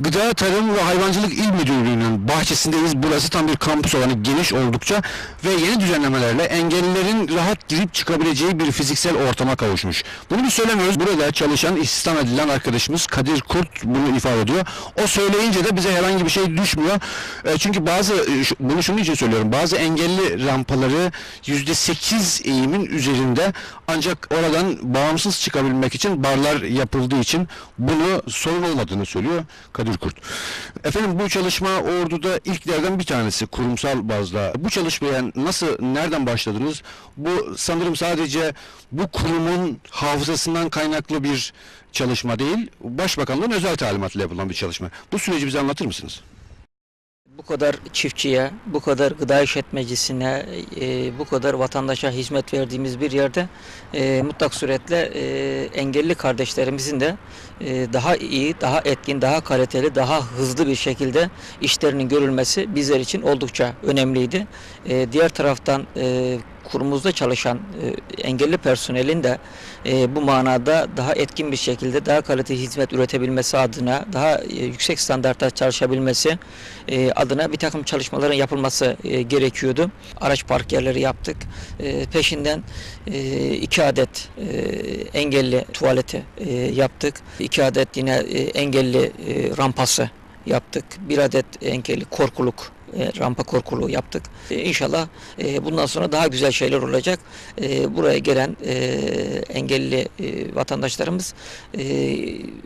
Gıda, Tarım ve Hayvancılık İl Müdürlüğü'nün bahçesindeyiz. Burası tam bir kampüs alanı geniş oldukça ve yeni düzenlemelerle engellilerin rahat girip çıkabileceği bir fiziksel ortama kavuşmuş. Bunu biz söylemiyoruz. Burada çalışan, istihdam edilen arkadaşımız Kadir Kurt bunu ifade ediyor. O söyleyince de bize herhangi bir şey düşmüyor. E, çünkü bazı, e, bunu şunun için söylüyorum. Bazı engelli rampaları %8 eğimin üzerinde ancak oradan bağımsız çıkabilmek için barlar yapıldığı için bunu sorun olmadığını söylüyor Kadir Kurt. Efendim bu çalışma Ordu'da ilklerden bir tanesi kurumsal bazda. Bu çalışmaya nasıl, nereden başladınız? Bu sanırım sadece bu kurumun hafızasından kaynaklı bir çalışma değil, Başbakanlığın özel talimatıyla yapılan bir çalışma. Bu süreci bize anlatır mısınız? Bu kadar çiftçiye, bu kadar gıda işletmecisine, e, bu kadar vatandaşa hizmet verdiğimiz bir yerde e, mutlak suretle e, engelli kardeşlerimizin de e, daha iyi, daha etkin, daha kaliteli, daha hızlı bir şekilde işlerinin görülmesi bizler için oldukça önemliydi. E, diğer taraftan e, kurumumuzda çalışan e, engelli personelin de e, bu manada daha etkin bir şekilde daha kaliteli hizmet üretebilmesi adına daha e, yüksek standartta çalışabilmesi e, adına bir takım çalışmaların yapılması e, gerekiyordu. Araç park yerleri yaptık. E, peşinden e, iki adet e, engelli tuvaleti e, yaptık. İki adet yine e, engelli e, rampası yaptık. Bir adet engelli korkuluk rampa korkuluğu yaptık. E, İnşallah e, bundan sonra daha güzel şeyler olacak. E, buraya gelen e, engelli e, vatandaşlarımız e,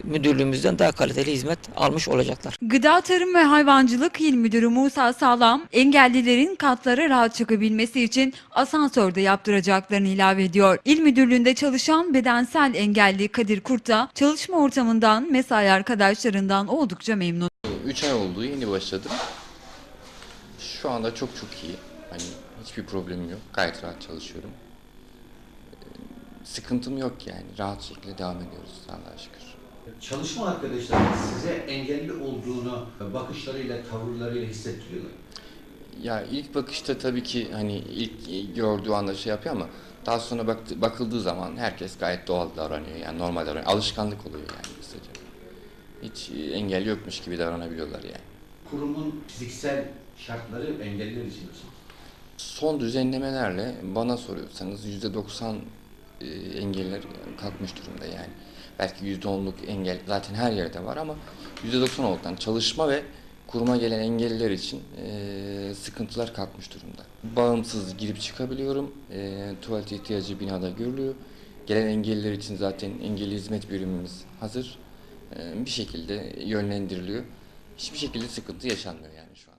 müdürlüğümüzden daha kaliteli hizmet almış olacaklar. Gıda Tarım ve Hayvancılık İl Müdürü Musa Sağlam, engellilerin katlara rahat çıkabilmesi için asansörde yaptıracaklarını ilave ediyor. İl Müdürlüğü'nde çalışan bedensel engelli Kadir Kurt da çalışma ortamından, mesai arkadaşlarından oldukça memnun. 3 ay oldu yeni başladım. Şu anda çok çok iyi. Hani hiçbir problemim yok. Gayet rahat çalışıyorum. Ee, Sıkıntım yok yani. Rahat şekilde devam ediyoruz Allah'a şükür. Çalışma arkadaşlarınız size engelli olduğunu bakışlarıyla, tavırlarıyla hissettiriyorlar. Ya ilk bakışta tabii ki hani ilk gördüğü anda şey yapıyor ama daha sonra baktı, bakıldığı zaman herkes gayet doğal davranıyor. Yani normal davranıyor. Alışkanlık oluyor yani kısaca. Hiç engel yokmuş gibi davranabiliyorlar yani. Kurumun fiziksel şartları engelliler için? Son düzenlemelerle bana soruyorsanız %90 e, engeller kalkmış durumda yani. Belki %10'luk engel zaten her yerde var ama %90 olduktan çalışma ve kuruma gelen engelliler için e, sıkıntılar kalkmış durumda. Bağımsız girip çıkabiliyorum. E, tuvalet ihtiyacı binada görülüyor. Gelen engelliler için zaten engelli hizmet birimimiz hazır. E, bir şekilde yönlendiriliyor. Hiçbir şekilde sıkıntı yaşanmıyor yani şu an.